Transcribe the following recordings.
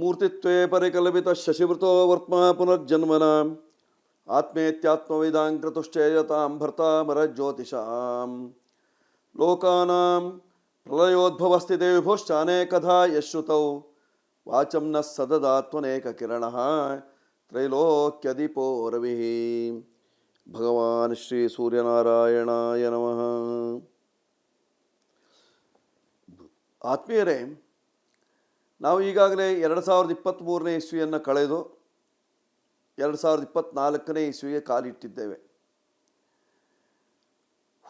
मूर्तित्वे परिकल्पित शशिवृतो वर्त्मा पुनर्जन्मना आत्मेत्यात्मविदां क्रतुश्चेयतां भर्तामरज्योतिषां लोकानां प्रलयोद्भवस्थिते विभुश्चानेकधा यश्रुतौ। वाचम न सददात्मनेककिरणः त्रैलोक्यदिपो रविः भगवान् श्रीसूर्यनारायणाय नमः। आत्मीयरे ನಾವು ಈಗಾಗಲೇ ಎರಡು ಸಾವಿರದ ಇಪ್ಪತ್ತ್ಮೂರನೇ ಇಸ್ವಿಯನ್ನು ಕಳೆದು ಎರಡು ಸಾವಿರದ ಇಪ್ಪತ್ತ್ನಾಲ್ಕನೇ ಇಸ್ವಿಗೆ ಕಾಲಿಟ್ಟಿದ್ದೇವೆ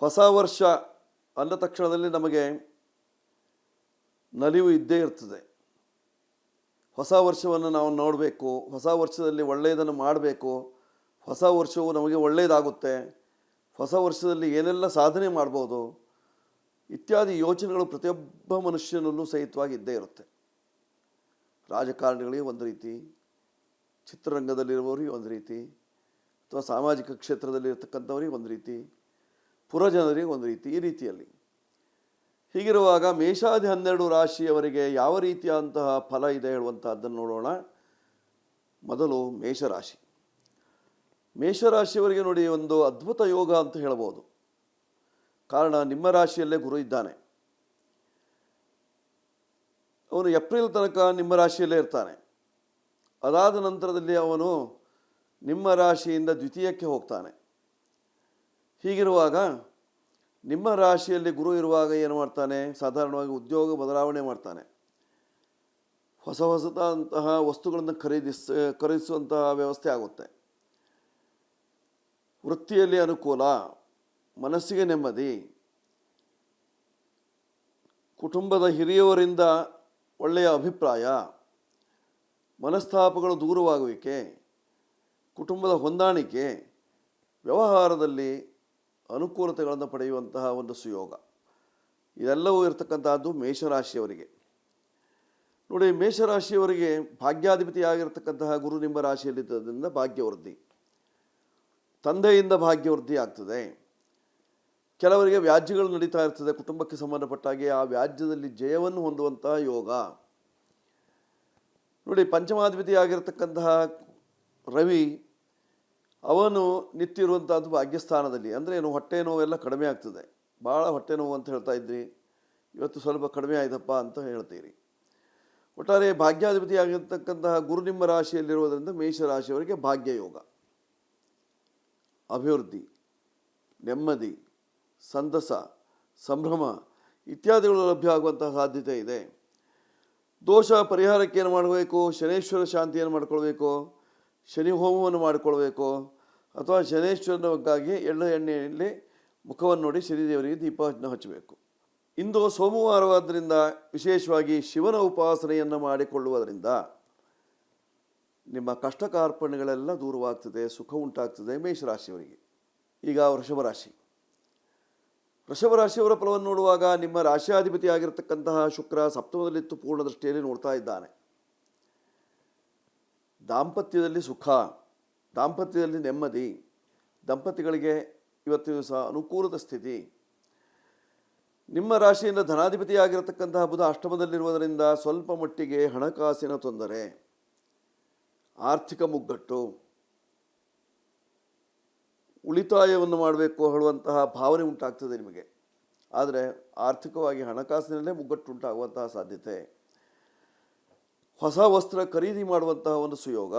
ಹೊಸ ವರ್ಷ ಅಂದ ತಕ್ಷಣದಲ್ಲಿ ನಮಗೆ ನಲಿವು ಇದ್ದೇ ಇರ್ತದೆ. ಹೊಸ ವರ್ಷವನ್ನು ನಾವು ನೋಡಬೇಕು, ಹೊಸ ವರ್ಷದಲ್ಲಿ ಒಳ್ಳೆಯದನ್ನು ಮಾಡಬೇಕು, ಹೊಸ ವರ್ಷವು ನಮಗೆ ಒಳ್ಳೆಯದಾಗುತ್ತೆ, ಹೊಸ ವರ್ಷದಲ್ಲಿ ಏನೆಲ್ಲ ಸಾಧನೆ ಮಾಡ್ಬೋದು, ಇತ್ಯಾದಿ ಯೋಚನೆಗಳು ಪ್ರತಿಯೊಬ್ಬ ಮನುಷ್ಯನಲ್ಲೂ ಸಹಿತವಾಗಿ ಇದ್ದೇ ಇರುತ್ತೆ. ರಾಜಕಾರಣಿಗಳಿಗೆ ಒಂದು ರೀತಿ, ಚಿತ್ರರಂಗದಲ್ಲಿರುವವರಿಗೆ ಒಂದು ರೀತಿ, ಅಥವಾ ಸಾಮಾಜಿಕ ಕ್ಷೇತ್ರದಲ್ಲಿರ್ತಕ್ಕಂಥವ್ರಿಗೆ ಒಂದು ರೀತಿ, ಪುರಜನರಿಗೆ ಒಂದು ರೀತಿ ಈ ರೀತಿಯಲ್ಲಿ. ಹೀಗಿರುವಾಗ ಮೇಷಾದಿ ಹನ್ನೆರಡು ರಾಶಿಯವರಿಗೆ ಯಾವ ರೀತಿಯಾದಂತಹ ಫಲ ಇದೆ ಹೇಳುವಂತಹದ್ದನ್ನು ನೋಡೋಣ. ಮೊದಲು ಮೇಷರಾಶಿ. ಮೇಷರಾಶಿಯವರಿಗೆ ನೋಡಿ ಒಂದು ಅದ್ಭುತ ಯೋಗ ಅಂತ ಹೇಳ್ಬೋದು. ಕಾರಣ ನಿಮ್ಮ ರಾಶಿಯಲ್ಲೇ ಗುರು ಇದ್ದಾನೆ. ಅವನು ಏಪ್ರಿಲ್ ತನಕ ನಿಮ್ಮ ರಾಶಿಯಲ್ಲೇ ಇರ್ತಾನೆ. ಅದಾದ ನಂತರದಲ್ಲಿ ಅವನು ನಿಮ್ಮ ರಾಶಿಯಿಂದ ದ್ವಿತೀಯಕ್ಕೆ ಹೋಗ್ತಾನೆ. ಹೀಗಿರುವಾಗ ನಿಮ್ಮ ರಾಶಿಯಲ್ಲಿ ಗುರು ಇರುವಾಗ ಏನು ಮಾಡ್ತಾನೆ? ಸಾಧಾರಣವಾಗಿ ಉದ್ಯೋಗ ಬದಲಾವಣೆ ಮಾಡ್ತಾನೆ. ಹೊಸ ಹೊಸದಂತಹ ವಸ್ತುಗಳನ್ನು ಖರೀದಿಸ, ಖರೀದಿಸುವಂತಹ ವ್ಯವಸ್ಥೆ ಆಗುತ್ತೆ. ವೃತ್ತಿಯಲ್ಲಿ ಅನುಕೂಲ, ಮನಸ್ಸಿಗೆ ನೆಮ್ಮದಿ, ಕುಟುಂಬದ ಹಿರಿಯವರಿಂದ ಒಳ್ಳೆಯ ಅಭಿಪ್ರಾಯ. ಮನಸ್ತಾಪಗಳು ದೂರವಾಗುವಿಕೆ, ಕುಟುಂಬದ ಹೊಂದಾಣಿಕೆ, ವ್ಯವಹಾರದಲ್ಲಿ ಅನುಕೂಲತೆಗಳನ್ನು ಪಡೆಯುವಂತಹ ಒಂದು ಸುಯೋಗ. ಇದೆಲ್ಲವೂ ಇರತಕ್ಕಂತಹದ್ದು ಮೇಷರಾಶಿಯವರಿಗೆ. ನೋಡಿ, ಮೇಷರಾಶಿಯವರಿಗೆ ಭಾಗ್ಯಾಧಿಪತಿಯಾಗಿರ್ತಕ್ಕಂತಹ ಗುರು ನಿಮ್ಮ ರಾಶಿಯಲ್ಲಿದ್ದರಿಂದ ಭಾಗ್ಯವೃದ್ಧಿ. ತಂದೆಯಿಂದ ಭಾಗ್ಯವೃದ್ಧಿ ಆಗ್ತದೆ. ಕೆಲವರಿಗೆ ವ್ಯಾಜ್ಯಗಳು ನಡೀತಾ ಇರ್ತದೆ, ಕುಟುಂಬಕ್ಕೆ ಸಂಬಂಧಪಟ್ಟಾಗೆ ಆ ವ್ಯಾಜ್ಯದಲ್ಲಿ ಜಯವನ್ನು ಹೊಂದುವಂತಹ ಯೋಗ. ನೋಡಿ ಪಂಚಮಾಧಿಪತಿ ಆಗಿರತಕ್ಕಂತಹ ರವಿ, ಅವನು ನಿಂತಿರುವಂಥದ್ದು ಭಾಗ್ಯಸ್ಥಾನದಲ್ಲಿ. ಅಂದರೆ ಏನು, ಹೊಟ್ಟೆ ನೋವೆಲ್ಲ ಕಡಿಮೆ ಆಗ್ತದೆ. ಭಾಳ ಹೊಟ್ಟೆ ನೋವು ಅಂತ ಹೇಳ್ತಾ ಇದ್ರಿ. ಇವತ್ತು ಸ್ವಲ್ಪ ಕಡಿಮೆ ಆಯ್ತಪ್ಪ ಅಂತ ಹೇಳ್ತೀರಿ. ಒಟ್ಟಾರೆ ಭಾಗ್ಯಾಧಿಪತಿ ಆಗಿರ್ತಕ್ಕಂತಹ ಗುರು ನಿಮ್ಮ ರಾಶಿಯಲ್ಲಿರುವುದರಿಂದ ಮೇಷರಾಶಿಯವರಿಗೆ ಭಾಗ್ಯ ಯೋಗ. ಅಭಿವೃದ್ಧಿ, ನೆಮ್ಮದಿ ಸಂತಸ ಸಂಭ್ರಮ ಇತ್ಯಾದಿಗಳು ಲಭ್ಯ ಆಗುವಂತಹ ಸಾಧ್ಯತೆ ಇದೆ. ದೋಷ ಪರಿಹಾರಕ್ಕೆ ಏನು ಮಾಡಬೇಕು? ಶನೇಶ್ವರ ಶಾಂತಿಯನ್ನು ಮಾಡ್ಕೊಳ್ಬೇಕು, ಶನಿ ಹೋಮವನ್ನು ಮಾಡಿಕೊಳ್ಬೇಕು, ಅಥವಾ ಶನೇಶ್ವರನಿಗಾಗಿ ಎಳ್ಳು ಎಣ್ಣೆಯಲ್ಲಿ ಮುಖವನ್ನು ನೋಡಿ ಶನಿದೇವರಿಗೆ ದೀಪವನ್ನು ಹಚ್ಚಬೇಕು. ಇಂದು ಸೋಮವಾರವಾದ್ದರಿಂದ ವಿಶೇಷವಾಗಿ ಶಿವನ ಉಪಾಸನೆಯನ್ನು ಮಾಡಿಕೊಳ್ಳುವುದರಿಂದ ನಿಮ್ಮ ಕಷ್ಟ ಕಾರ್ಪಣ್ಯಗಳೆಲ್ಲ ದೂರವಾಗ್ತದೆ, ಸುಖ ಉಂಟಾಗ್ತದೆ ಮೇಷರಾಶಿಯವರಿಗೆ. ಈಗ ವೃಷಭ ರಾಶಿ ವೃಷಭ ರಾಶಿಯವರ ಫಲವನ್ನು ನೋಡುವಾಗ ನಿಮ್ಮ ರಾಶಿಯಾಧಿಪತಿ ಆಗಿರತಕ್ಕಂತಹ ಶುಕ್ರ ಸಪ್ತಮದಲ್ಲಿತ್ತು ಪೂರ್ಣ ದೃಷ್ಟಿಯಲ್ಲಿ ನೋಡ್ತಾ ಇದ್ದಾನೆ. ದಾಂಪತ್ಯದಲ್ಲಿ ಸುಖ, ದಾಂಪತ್ಯದಲ್ಲಿ ನೆಮ್ಮದಿ, ದಂಪತಿಗಳಿಗೆ ಇವತ್ತು ದಿವಸ ಅನುಕೂಲದ ಸ್ಥಿತಿ. ನಿಮ್ಮ ರಾಶಿಯಿಂದ ಧನಾಧಿಪತಿಯಾಗಿರತಕ್ಕಂತಹ ಬುಧ ಅಷ್ಟಮದಲ್ಲಿರುವುದರಿಂದ ಸ್ವಲ್ಪ ಮಟ್ಟಿಗೆ ಹಣಕಾಸಿನ ತೊಂದರೆ, ಆರ್ಥಿಕ ಮುಗ್ಗಟ್ಟು ಉಳಿತಾಯವನ್ನು ಮಾಡಬೇಕು ಹೇಳುವಂತಹ ಭಾವನೆ ಉಂಟಾಗ್ತದೆ ನಿಮಗೆ. ಆದರೆ ಆರ್ಥಿಕವಾಗಿ ಹಣಕಾಸಿನಲ್ಲೇ ಮುಗ್ಗಟ್ಟು ಉಂಟಾಗುವಂತಹ ಸಾಧ್ಯತೆ. ಹೊಸ ವಸ್ತ್ರ ಖರೀದಿ ಮಾಡುವಂತಹ ಒಂದು ಸುಯೋಗ.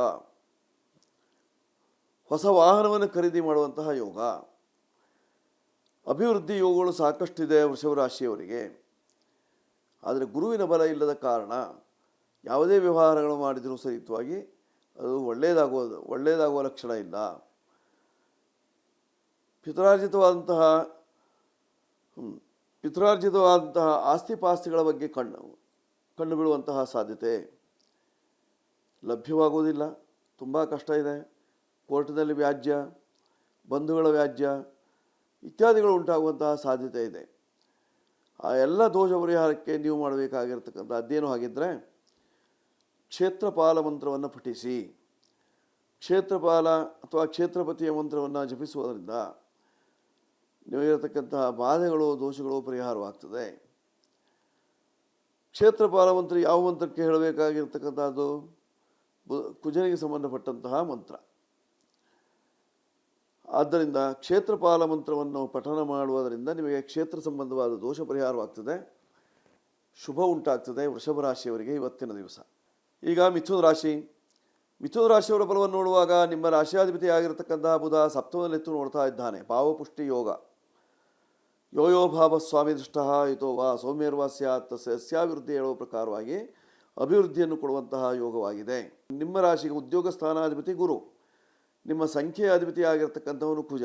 ಹೊಸ ವಾಹನವನ್ನು ಖರೀದಿ ಮಾಡುವಂತಹ ಯೋಗ. ಅಭಿವೃದ್ಧಿ ಯೋಗಗಳು ಸಾಕಷ್ಟಿದೆ ವೃಷಭ ರಾಶಿಯವರಿಗೆ ಆದರೆ ಗುರುವಿನ ಬಲ ಇಲ್ಲದ ಕಾರಣ ಯಾವುದೇ ವ್ಯವಹಾರಗಳು ಮಾಡಿದರೂ ಸಹಿತವಾಗಿ ಅದು ಒಳ್ಳೆಯದಾಗುವ ಒಳ್ಳೆಯದಾಗುವ ಲಕ್ಷಣ ಇಲ್ಲ. ಪಿತ್ರಾರ್ಜಿತವಾದಂತಹ ಪಿತ್ರಾರ್ಜಿತವಾದಂತಹ ಆಸ್ತಿ ಪಾಸ್ತಿಗಳ ಬಗ್ಗೆ ಕಣ್ಣು ಕಣ್ಣು ಬೀಳುವಂತಹ ಸಾಧ್ಯತೆ ಲಭ್ಯವಾಗುವುದಿಲ್ಲ. ತುಂಬ ಕಷ್ಟ ಇದೆ. ಕೋರ್ಟ್ನಲ್ಲಿ ವ್ಯಾಜ್ಯ, ಬಂಧುಗಳ ವ್ಯಾಜ್ಯ ಇತ್ಯಾದಿಗಳು ಉಂಟಾಗುವಂತಹ ಸಾಧ್ಯತೆ ಇದೆ. ಆ ಎಲ್ಲ ದೋಷ ಪರಿಹಾರಕ್ಕೆ ನೀವು ಮಾಡಬೇಕಾಗಿರ್ತಕ್ಕಂಥ ಅದೇನು ಹಾಗಿದ್ದರೆ ಕ್ಷೇತ್ರಪಾಲ ಮಂತ್ರವನ್ನು ಪಠಿಸಿ. ಕ್ಷೇತ್ರಪಾಲ ಅಥವಾ ಕ್ಷೇತ್ರಪತಿಯ ಮಂತ್ರವನ್ನು ಜಪಿಸುವುದರಿಂದ ನಿಮಗಿರತಕ್ಕಂತಹ ಬಾಧೆಗಳು ದೋಷಗಳು ಪರಿಹಾರವಾಗ್ತದೆ. ಕ್ಷೇತ್ರಪಾಲ ಮಂತ್ರ ಯಾವ ಮಂತ್ರಕ್ಕೆ ಹೇಳಬೇಕಾಗಿರ್ತಕ್ಕಂಥದ್ದು? ಕುಜನಿಗೆ ಸಂಬಂಧಪಟ್ಟಂತಹ ಮಂತ್ರ. ಆದ್ದರಿಂದ ಕ್ಷೇತ್ರಪಾಲ ಮಂತ್ರವನ್ನು ಪಠನ ಮಾಡುವುದರಿಂದ ನಿಮಗೆ ಕ್ಷೇತ್ರ ಸಂಬಂಧವಾದ ದೋಷ ಪರಿಹಾರವಾಗ್ತದೆ. ಶುಭ ಉಂಟಾಗ್ತದೆ ವೃಷಭ ರಾಶಿಯವರಿಗೆ ಇವತ್ತಿನ ದಿವಸ. ಈಗ ಮಿಥುನ ರಾಶಿ. ಮಿಥುನ ರಾಶಿಯವರ ಫಲವನ್ನು ನೋಡುವಾಗ ನಿಮ್ಮ ರಾಶಿಯಾಧಿಪತಿ ಆಗಿರತಕ್ಕಂತಹ ಬುಧ ಸಪ್ತಮದಲ್ಲಿತ್ತು ನೋಡ್ತಾ ಇದ್ದಾನೆ. ಭಾವಪುಷ್ಟಿ ಯೋಗ. ಯೋ ಭಾವ ಸ್ವಾಮಿ ದೃಷ್ಟ ಇತೋ ವಾ ಸೌಮ್ಯರ್ವಾಸ್ಯ ಸ್ಯಾತ್ ಸಸ್ಯಾಭಿವೃದ್ಧಿ ಹೇಳುವ ಪ್ರಕಾರವಾಗಿ ಅಭಿವೃದ್ಧಿಯನ್ನು ಕೊಡುವಂತಹ ಯೋಗವಾಗಿದೆ. ನಿಮ್ಮ ರಾಶಿಗೆ ಉದ್ಯೋಗ ಸ್ಥಾನಾಧಿಪತಿ ಗುರು. ನಿಮ್ಮ ಸಂಖ್ಯೆಯ ಅಧಿಪತಿ ಆಗಿರತಕ್ಕಂಥವನು ಕುಜ.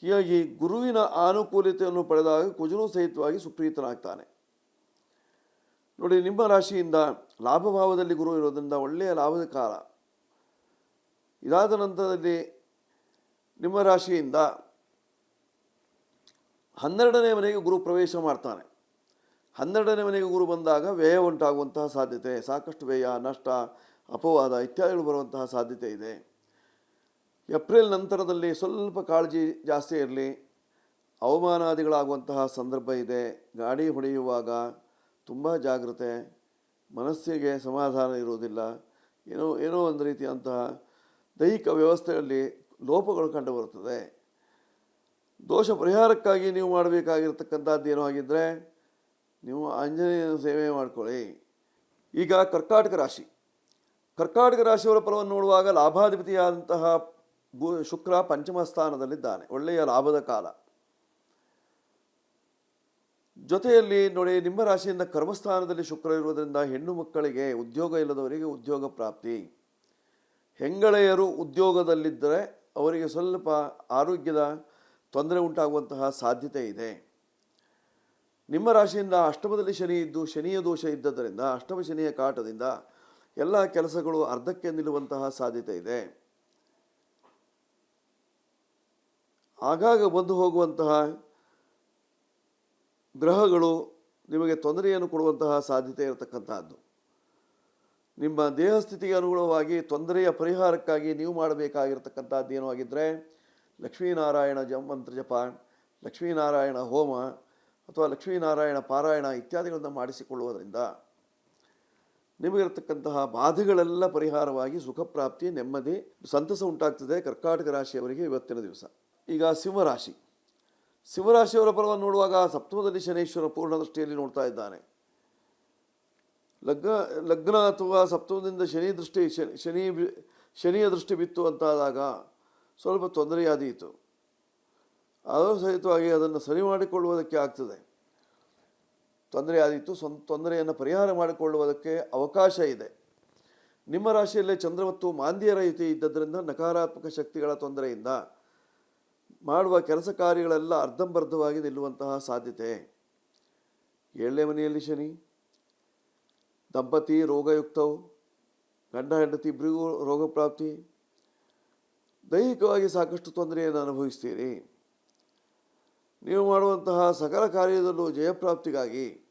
ಹೀಗಾಗಿ ಗುರುವಿನ ಆನುಕೂಲತೆಯನ್ನು ಪಡೆದಾಗ ಕುಜನು ಸಹಿತವಾಗಿ ಸುಪ್ರೀತನಾಗ್ತಾನೆ. ನೋಡಿ, ನಿಮ್ಮ ರಾಶಿಯಿಂದ ಲಾಭಭಾವದಲ್ಲಿ ಗುರು ಇರೋದರಿಂದ ಒಳ್ಳೆಯ ಲಾಭದ ಕಾಲ. ಇದಾದ ನಂತರದಲ್ಲಿ ನಿಮ್ಮ ರಾಶಿಯಿಂದ ಹನ್ನೆರಡನೇ ಮನೆಗೆ ಗುರು ಪ್ರವೇಶ ಮಾಡ್ತಾನೆ. ಹನ್ನೆರಡನೇ ಮನೆಗೆ ಗುರು ಬಂದಾಗ ವ್ಯಯ ಉಂಟಾಗುವಂತಹ ಸಾಧ್ಯತೆ, ಸಾಕಷ್ಟು ವ್ಯಯ, ನಷ್ಟ, ಅಪವಾದ ಇತ್ಯಾದಿಗಳು ಬರುವಂತಹ ಸಾಧ್ಯತೆ ಇದೆ. ಏಪ್ರಿಲ್ ನಂತರದಲ್ಲಿ ಸ್ವಲ್ಪ ಕಾಳಜಿ ಜಾಸ್ತಿ ಇರಲಿ. ಅವಮಾನಾದಿಗಳಾಗುವಂತಹ ಸಂದರ್ಭ ಇದೆ. ಗಾಡಿ ಹೊಡೆಯುವಾಗ ತುಂಬ ಜಾಗ್ರತೆ, ಮನಸ್ಸಿಗೆ ಸಮಾಧಾನ ಇರುವುದಿಲ್ಲ. ಏನೋ ಏನೋ ಒಂದು ರೀತಿಯಂತಹ ದೈಹಿಕ ವ್ಯವಸ್ಥೆಯಲ್ಲಿ ಲೋಪಗಳು ಕಂಡುಬರುತ್ತದೆ ದೋಷ ಪರಿಹಾರಕ್ಕಾಗಿ ನೀವು ಮಾಡಬೇಕಾಗಿರ್ತಕ್ಕಂಥದ್ದು ಏನೋ ಆಗಿದ್ದರೆ ನೀವು ಆಂಜನೇಯನ ಸೇವೆ ಮಾಡ್ಕೊಳ್ಳಿ. ಈಗ ಕರ್ಕಾಟಕ ರಾಶಿ. ಕರ್ಕಾಟಕ ರಾಶಿಯವರ ಫಲವನ್ನು ನೋಡುವಾಗ ಲಾಭಾಧಿಪತಿಯಾದಂತಹ ಭೂ ಶುಕ್ರ ಪಂಚಮ ಸ್ಥಾನದಲ್ಲಿದ್ದಾನೆ. ಒಳ್ಳೆಯ ಲಾಭದ ಕಾಲ. ಜೊತೆಯಲ್ಲಿ ನೋಡಿ, ನಿಮ್ಮ ರಾಶಿಯಿಂದ ಕರ್ಮಸ್ಥಾನದಲ್ಲಿ ಶುಕ್ರ ಇರುವುದರಿಂದ ಹೆಣ್ಣು ಮಕ್ಕಳಿಗೆ ಉದ್ಯೋಗ ಇಲ್ಲದವರಿಗೆ ಉದ್ಯೋಗ ಪ್ರಾಪ್ತಿ. ಹೆಂಗಳೆಯರು ಉದ್ಯೋಗದಲ್ಲಿದ್ದರೆ ಅವರಿಗೆ ಸ್ವಲ್ಪ ಆರೋಗ್ಯದ ತೊಂದರೆ ಉಂಟಾಗುವಂತಹ ಸಾಧ್ಯತೆ ಇದೆ. ನಿಮ್ಮ ರಾಶಿಯಿಂದ ಅಷ್ಟಮದಲ್ಲಿ ಶನಿ ಇದ್ದು, ಶನಿಯ ದೋಷ ಇದ್ದದರಿಂದ, ಅಷ್ಟಮ ಶನಿಯ ಕಾಟದಿಂದ ಎಲ್ಲ ಕೆಲಸಗಳು ಅರ್ಧಕ್ಕೆ ನಿಲ್ಲುವಂತಹ ಸಾಧ್ಯತೆ ಇದೆ. ಆಗಾಗ ಬಂದು ಹೋಗುವಂತಹ ಗ್ರಹಗಳು ನಿಮಗೆ ತೊಂದರೆಯನ್ನು ಕೊಡುವಂತಹ ಸಾಧ್ಯತೆ ಇರತಕ್ಕಂತಹದ್ದು. ನಿಮ್ಮ ದೇಹ ಸ್ಥಿತಿಗೆ ಅನುಗುಣವಾಗಿ ತೊಂದರೆಯ ಪರಿಹಾರಕ್ಕಾಗಿ ನೀವು ಮಾಡಬೇಕಾಗಿರ್ತಕ್ಕಂಥದ್ದು ಏನೋ ಆಗಿದ್ದರೆ ಲಕ್ಷ್ಮೀನಾರಾಯಣ ಜ ಮಂತ್ರ ಜಪ ಲಕ್ಷ್ಮೀನಾರಾಯಣ ಹೋಮ ಅಥವಾ ಲಕ್ಷ್ಮೀನಾರಾಯಣ ಪಾರಾಯಣ ಇತ್ಯಾದಿಗಳನ್ನು ಮಾಡಿಸಿಕೊಳ್ಳುವುದರಿಂದ ನಿಮಗಿರತಕ್ಕಂತಹ ಬಾಧೆಗಳೆಲ್ಲ ಪರಿಹಾರವಾಗಿ ಸುಖ ಪ್ರಾಪ್ತಿ, ನೆಮ್ಮದಿ, ಸಂತಸ ಉಂಟಾಗ್ತದೆ ಕರ್ಕಾಟಕ ರಾಶಿಯವರಿಗೆ ಇವತ್ತಿನ ದಿವಸ. ಈಗ ಸಿಂಹರಾಶಿ. ಸಿಂಹರಾಶಿಯವರ ಫಲವನ್ನು ನೋಡುವಾಗ ಸಪ್ತಮದಲ್ಲಿ ಶನೇಶ್ವರ ಪೂರ್ಣ ದೃಷ್ಟಿಯಲ್ಲಿ ನೋಡ್ತಾ ಇದ್ದಾನೆ. ಲಗ್ನ ಲಗ್ನ ಅಥವಾ ಸಪ್ತಮದಿಂದ ಶನಿ ದೃಷ್ಟಿ, ಶನಿ ಶನಿಯ ದೃಷ್ಟಿ ಬಿತ್ತು ಅಂತಾದಾಗ ಸ್ವಲ್ಪ ತೊಂದರೆಯಾದೀತು. ಆದರೂ ಸಹಿತವಾಗಿ ಅದನ್ನು ಸರಿ ಮಾಡಿಕೊಳ್ಳುವುದಕ್ಕೆ ಆಗ್ತದೆ. ತೊಂದರೆಯಾದೀತು. ಸ್ವ ತೊಂದರೆಯನ್ನು ಪರಿಹಾರ ಮಾಡಿಕೊಳ್ಳುವುದಕ್ಕೆ ಅವಕಾಶ ಇದೆ. ನಿಮ್ಮ ರಾಶಿಯಲ್ಲೇ ಚಂದ್ರ ಮತ್ತು ಮಾಂದ್ಯರ ಯುತಿ ಇದ್ದದರಿಂದ ನಕಾರಾತ್ಮಕ ಶಕ್ತಿಗಳ ತೊಂದರೆಯಿಂದ ಮಾಡುವ ಕೆಲಸ ಕಾರ್ಯಗಳೆಲ್ಲ ಅರ್ಧಂಬರ್ಧವಾಗಿ ನಿಲ್ಲುವಂತಹ ಸಾಧ್ಯತೆ. ಏಳನೇ ಮನೆಯಲ್ಲಿ ಶನಿ, ದಂಪತಿ ರೋಗಯುಕ್ತವು, ಗಂಡ ಹೆಂಡತಿ ಇಬ್ಬರಿಗೂ ರೋಗ ಪ್ರಾಪ್ತಿ ದೈಹಿಕವಾಗಿ ಸಾಕಷ್ಟು ತೊಂದರೆಯನ್ನು ಅನುಭವಿಸ್ತೀರಿ. ನೀವು ಮಾಡುವಂತಹ ಸಕಲ ಕಾರ್ಯದಲ್ಲೂ ಜಯಪ್ರಾಪ್ತಿಗಾಗಿ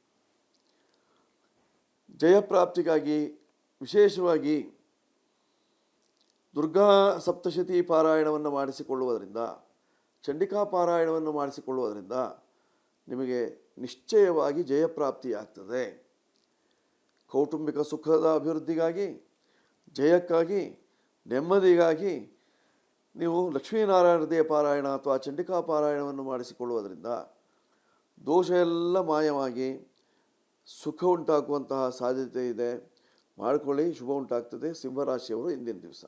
ಜಯಪ್ರಾಪ್ತಿಗಾಗಿ ವಿಶೇಷವಾಗಿ ದುರ್ಗಾ ಸಪ್ತಶತಿ ಪಾರಾಯಣವನ್ನು ಮಾಡಿಸಿಕೊಳ್ಳುವುದರಿಂದ, ಚಂಡಿಕಾ ಪಾರಾಯಣವನ್ನು ಮಾಡಿಸಿಕೊಳ್ಳುವುದರಿಂದ ನಿಮಗೆ ನಿಶ್ಚಯವಾಗಿ ಜಯಪ್ರಾಪ್ತಿಯಾಗ್ತದೆ. ಕೌಟುಂಬಿಕ ಸುಖದ ಅಭಿವೃದ್ಧಿಗಾಗಿ, ಜಯಕ್ಕಾಗಿ, ನೆಮ್ಮದಿಗಾಗಿ ನೀವು ಲಕ್ಷ್ಮೀನಾರಾಯಣ ಹೃದಯ ಪಾರಾಯಣ ಅಥವಾ ಚಂಡಿಕಾ ಪಾರಾಯಣವನ್ನು ಮಾಡಿಸಿಕೊಳ್ಳುವುದರಿಂದ ದೋಷ ಎಲ್ಲ ಮಾಯವಾಗಿ ಸುಖ ಉಂಟಾಗುವಂತಹ ಸಾಧ್ಯತೆ ಇದೆ. ಮಾಡಿಕೊಳ್ಳಿ, ಶುಭ ಉಂಟಾಗ್ತದೆ. ಸಿಂಹರಾಶಿಯವರು ಇಂದಿನ ದಿವಸ.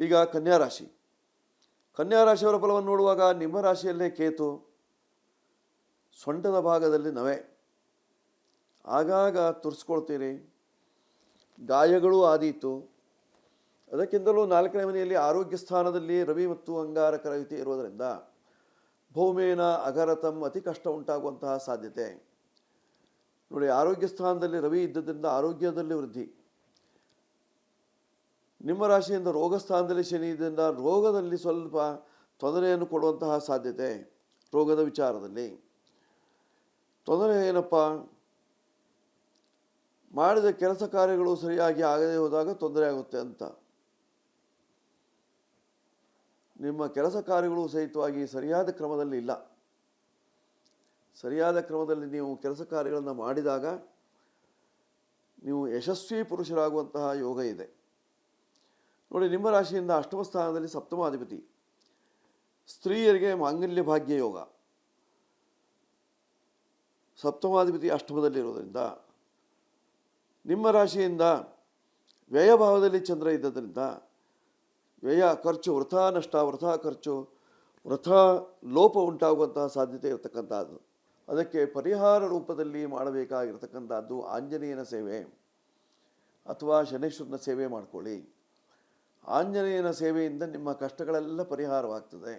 ಈಗ ಕನ್ಯಾ ರಾಶಿ ಕನ್ಯಾ ರಾಶಿಯವರ ಫಲವನ್ನು ನೋಡುವಾಗ ನಿಮ್ಮ ರಾಶಿಯಲ್ಲೇ ಕೇತು, ಸೊಂಟದ ಭಾಗದಲ್ಲಿ ನವೆ. ಆಗಾಗ ತುರಿಸ್ಕೊಳ್ತೀರಿ. ಗಾಯಗಳು ಆದೀತು. ಅದಕ್ಕಿಂತಲೂ ನಾಲ್ಕನೇ ಮನೆಯಲ್ಲಿ ಆರೋಗ್ಯ ಸ್ಥಾನದಲ್ಲಿ ರವಿ ಮತ್ತು ಅಂಗಾರಕರ ಯುತಿ ಇರುವುದರಿಂದ ಭೌಮೇನ ಅಗರತಂ ಅತಿ ಕಷ್ಟ ಉಂಟಾಗುವಂತಹ ಸಾಧ್ಯತೆ. ನೋಡಿ, ಆರೋಗ್ಯ ಸ್ಥಾನದಲ್ಲಿ ರವಿ ಇದ್ದದ್ರಿಂದ ಆರೋಗ್ಯದಲ್ಲಿ ವೃದ್ಧಿ. ನಿಮ್ಮ ರಾಶಿಯಿಂದ ರೋಗ ಸ್ಥಾನದಲ್ಲಿ ಶನಿ ಇದ್ದರಿಂದ ರೋಗದಲ್ಲಿ ಸ್ವಲ್ಪ ತೊಂದರೆಯನ್ನು ಕೊಡುವಂತಹ ಸಾಧ್ಯತೆ ರೋಗದ ವಿಚಾರದಲ್ಲಿ. ತೊಂದರೆ ಏನಪ್ಪ? ಮಾಡಿದ ಕೆಲಸ ಕಾರ್ಯಗಳು ಸರಿಯಾಗಿ ಆಗದೆ ಹೋದಾಗ ತೊಂದರೆ ಆಗುತ್ತೆ ಅಂತ. ನಿಮ್ಮ ಕೆಲಸ ಕಾರ್ಯಗಳು ಸಹಿತವಾಗಿ ಸರಿಯಾದ ಕ್ರಮದಲ್ಲಿ ಇಲ್ಲ. ಸರಿಯಾದ ಕ್ರಮದಲ್ಲಿ ನೀವು ಕೆಲಸ ಕಾರ್ಯಗಳನ್ನು ಮಾಡಿದಾಗ ನೀವು ಯಶಸ್ವಿ ಪುರುಷರಾಗುವಂತಹ ಯೋಗ ಇದೆ. ನೋಡಿ, ನಿಮ್ಮ ರಾಶಿಯಿಂದ ಅಷ್ಟಮ ಸ್ಥಾನದಲ್ಲಿ ಸಪ್ತಮಾಧಿಪತಿ. ಸ್ತ್ರೀಯರಿಗೆ ಮಾಂಗಲ್ಯ ಭಾಗ್ಯ ಯೋಗ. ಸಪ್ತಮಾಧಿಪತಿ ಅಷ್ಟಮದಲ್ಲಿರೋದ್ರಿಂದ ನಿಮ್ಮ ರಾಶಿಯಿಂದ ವ್ಯಯಭಾವದಲ್ಲಿ ಚಂದ್ರ ಇದ್ದದರಿಂದ ವ್ಯಯ ಖರ್ಚು, ವೃಥಾ ನಷ್ಟ, ವೃಥಾ ಖರ್ಚು, ವೃಥಾ ಲೋಪ ಉಂಟಾಗುವಂತಹ ಸಾಧ್ಯತೆ ಇರತಕ್ಕಂಥದ್ದು. ಅದಕ್ಕೆ ಪರಿಹಾರ ರೂಪದಲ್ಲಿ ಮಾಡಬೇಕಾಗಿರ್ತಕ್ಕಂಥದ್ದು ಆಂಜನೇಯನ ಸೇವೆ ಅಥವಾ ಶನೇಶ್ವರನ ಸೇವೆ ಮಾಡಿಕೊಳ್ಳಿ. ಆಂಜನೇಯನ ಸೇವೆಯಿಂದ ನಿಮ್ಮ ಕಷ್ಟಗಳೆಲ್ಲ ಪರಿಹಾರವಾಗ್ತದೆ.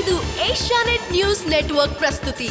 ಇದು ಏಷ್ಯಾನೆಟ್ ನ್ಯೂಸ್ ನೆಟ್ವರ್ಕ್ ಪ್ರಸ್ತುತಿ.